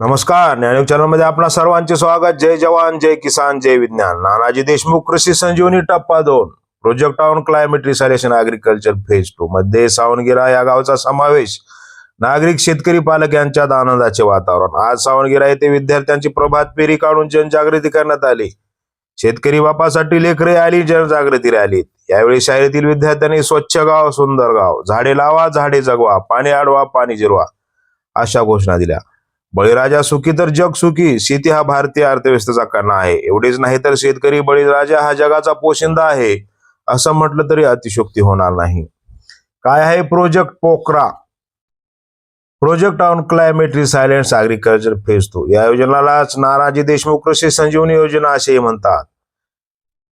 नमस्कार ज्ञानयोग चॅनलमध्ये आपणा सर्वांचे स्वागत. जय जवान जय किसान जय विज्ञान. नानाजी देशमुख कृषी संजीवनी टप्पा दोन. Project on climate resilience agriculture phase two मध्ये सावणगिरा या गावचा समावेश. नागरिक शेतकरी पालक यांच्यात आनंदाचे वातावरण. आज सावणगिरा येथे विद्यार्थ्यांची प्रभात फेरी काढून जनजागृती करण्यात आली. शेतकरी बापासाठी लेखरे आली जनजागृती रॅलीत यावेळी शाळेतील विद्यार्थ्यांनी स्वच्छ गाव सुंदर गाव. झाडे लावा झाडे जगवा. पाणी अडवा पाणी जिरवा. अशा घोषणा दिल्या. बळीराजा सुखी तर जग सुखी शेती हा भारतीय अर्थव्यवस्थेचा कणा आहे. एवढेच नाही तर शेतकरी बळीराजा हा जगाचा पोशिंदा आहे. असं म्हटलं तरी अतिशोक्ती होणार नाही. काय आहे project POCRA project on climate resilience agriculture phase two. या योजनेलाच नानाजी देशमुख कृषी संजीवनी योजना असेही म्हणतात.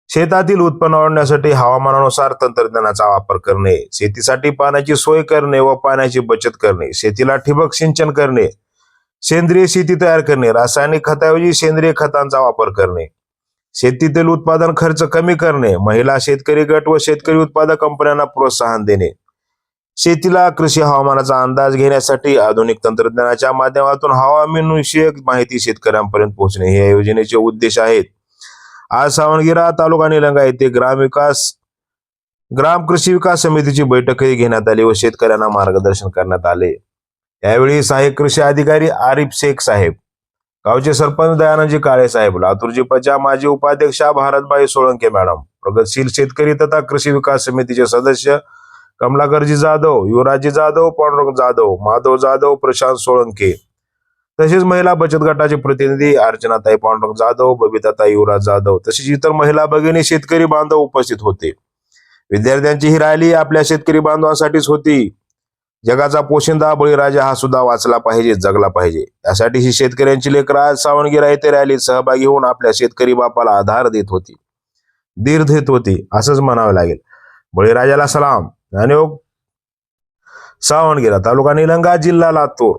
शेतातील उत्पन्न वाढवण्यासाठी हवामानानुसार तंत्रज्ञानाचा वापर करणे शेतीसाठी पाण्याची सोय करणे व पाण्याची बचत करणे शेतीला ठिबक सिंचन करणे सेंद्रिय शेती तयार करणे रासायनिक खताऐवजी सेंद्रिय खतांचा वापर करणे. शेतीतील उत्पादन खर्च कमी करणे महिला शेतकरी गट व शेतकरी उत्पादक कंपन्यांना प्रोत्साहन देणे. शेतीला कृषी हवामानाचा अंदाज घेण्यासाठी आधुनिक तंत्रज्ञानाच्या माध्यमातून हवामानविषयक माहिती शेतकऱ्यांपर्यंत पोहोचणे हे या योजनेचे उद्देश आहेत. आज सावणगिरा तालुका निलंगा येथे ग्रामविकास ग्राम कृषी विकास समितीची बैठकही घेण्यात आली व शेतकऱ्यांना मार्गदर्शन करण्यात आले. यावेळी सहाय्यक कृषी अधिकारी आरिफ शेख साहेब गावचे सरपंच दयानंदजी काळे साहेब लातूरजी प्रजा माजी उपाध्यक्षा भारतबाई सोळंके मॅडम प्रगतशील शेतकरी तथा कृषी विकास समितीचे सदस्य कमलाकरजी जाधव युवराजी जाधव पांडुरंग जाधव माधव जाधव प्रशांत सोळंके. तसेच महिला बचत गटाचे प्रतिनिधी अर्चनाताई पांडुरंग जाधव बबिताताई युवराज जाधव तसेच इतर महिला भगिनी शेतकरी बांधव उपस्थित होते. विद्यार्थ्यांची ही रॅली आपल्या शेतकरी बांधवांसाठीच होती. जगाचा पोशिंदा बळीराजा हा सुद्धा वाचला पाहिजे जगला पाहिजे. यासाठी ही शेतकऱ्यांची लेकरं आज सावणगिरा येथे रॅलीत सहभागी होऊन आपल्या शेतकरी बापाला आधार देत होती. धीर देत होती असंच म्हणावं लागेल. बळीराजाला सलाम. ज्ञानयोग हो, सावणगिरा तालुका निलंगा जिल्हा लातूर